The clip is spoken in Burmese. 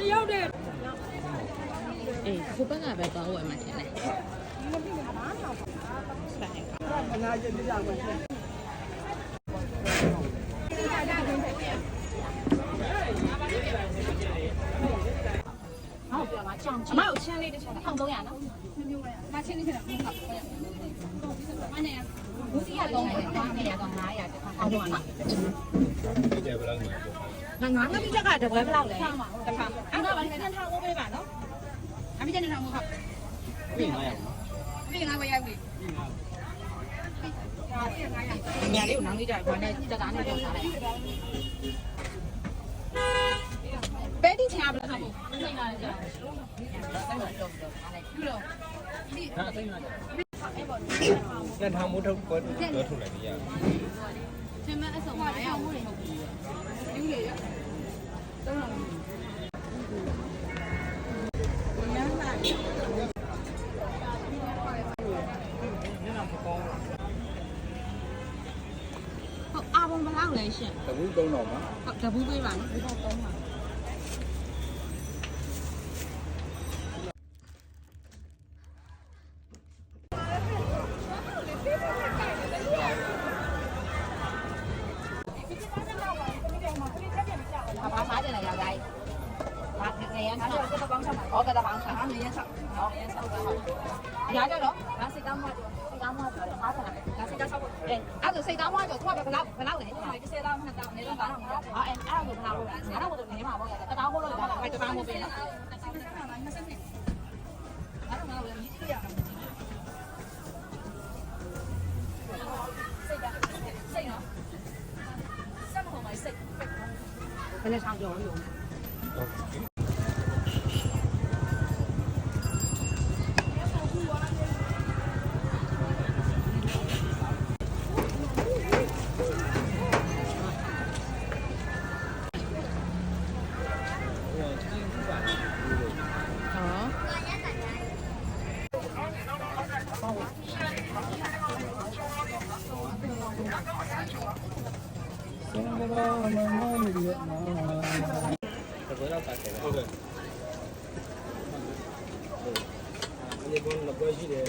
တယောက်တည်းအေးခုဘက်ကပဲသွားဝယ်မှထင်တယ်ဆိုင်ကအမကိုချင်းလေးတစ်ချက်1300နော်မချင်းလေးတစ်ချက်ဟုတ်မနဲ့ ဘူးစီက300 900တော့900တခါတော့နော်ဒီကျဘယ်လောက်မှာငါငါမိချက်ကတပွဲဘယ်လောက်လဲတစ်ခါအဲ့တော့ဗာဒီနှစ်ထောင်ကိုပေးပါနော်အမိချက်နှစ်ထောင်ကိုဟုတ်ပြင်900နော်ပြီးငါပဲရောက်ပြီညာလေးကိုနောင်လေးကြိုက်ဘာနဲ့တက်တာနဲ့ပြောထားလိုက်ပဲဒီချာဘယ်လောက်ဟုတ်နေလာကြတယ်ပြုလို့ဟာသိမ်းလာတယ် လက်ထောင်မိုးထုတ်ပွဲထုတ်တော့ထုတ်လိုက်ပြီရကျမအစုံ900ဟုတ်တယ်ဟုတ်ပြီလူလေရဟုတ်အာဘုံဘယ်လောက်လဲရှင်တဘူး3000ပါဟုတ်တဘူးပေးပါနော်ဒီတော့3ပါ ဘာဘာစားကြလဲယောက်ျားကြီးဘာငယ်ရမ်းဆောက်တော့ပေါင်းဆောက်ပါဩကတပေါင်းဆောက်ငယ်ရမ်းဆောက်ဩငယ်ရမ်းဆောက်တော့ရကြတော့ငါစိတ်ကောင်းမှတော့စိတ်ကောင်းမှတော့အားထားတယ်ငါစိတ်ကောင်းဆောက်ဖို့အဲအဲ့ဒါစိတ်ကောင်းမှတော့သူကဘယ်လောက်ဘယ်လော ဘယ်နဲ့ဆောင်ကြော်ရုံဟောတပွဲတော့ပါတယ် ဟုတ်ကဲ့ဒီဘောလပွဲရှိတယ်